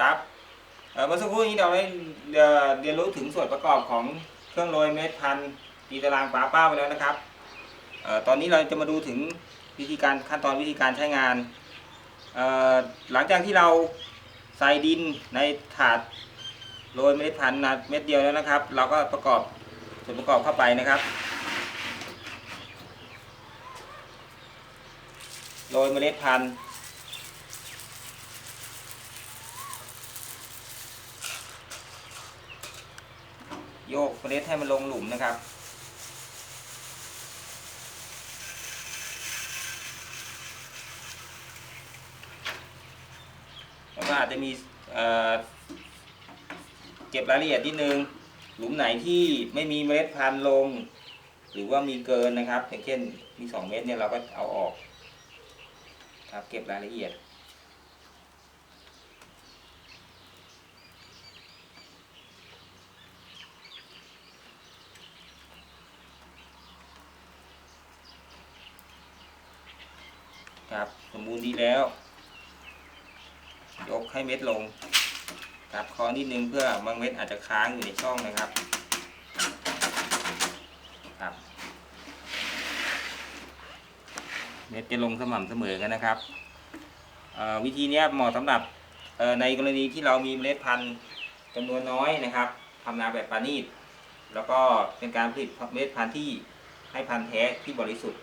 ครับเมื่อสักครู่นี้เราได้เรียนรู้ถึงส่วนประกอบของเครื่องโรยเม็ดพันธุ์ตีตารางป้าเป้าไปแล้วนะครับออตอนนี้เราจะมาดูถึงวิธีการขั้นตอนวิธีการใช้งาน หลังจากที่เราใส่ดินในถาดโรยเมล็ดพันธุ์นะเม็ดเดียวแล้วนะครับ เราก็ประกอบส่วนประกอบเข้าไปนะครับโรยเมล็ดพันธุ์ โยกเมล็ดให้มันลงหลุมนะครับ แล้วก็อาจจะมีเเก็บรายละเอียดนิดนึง หลุมไหนที่ไม่มีเมล็ดพันธุ์ลง หรือว่ามีเกินนะครับอย่างเช่นมีสองเม็ดเนี่ยเราก็เอาออก ครับเก็บรายละเอียด ครับสมบูรณ์ดีแล้ว ยกให้เม็ดลงครับคอนิดนึงเพื่อบางเม็ดอาจจะค้างอยู่ในช่องนะครับครับ เม็ดจะลงสม่ำเสมอกันนะครับวิธีนี้เหมาะสำหรับในกรณีที่เรามีเมล็ดพันธุ์จำนวนน้อยนะครับทำนาแบบปานีตแล้วก็เป็นการผลิตเมล็ดพันธุ์ที่ให้พันธุ์แท้ที่บริสุทธิ์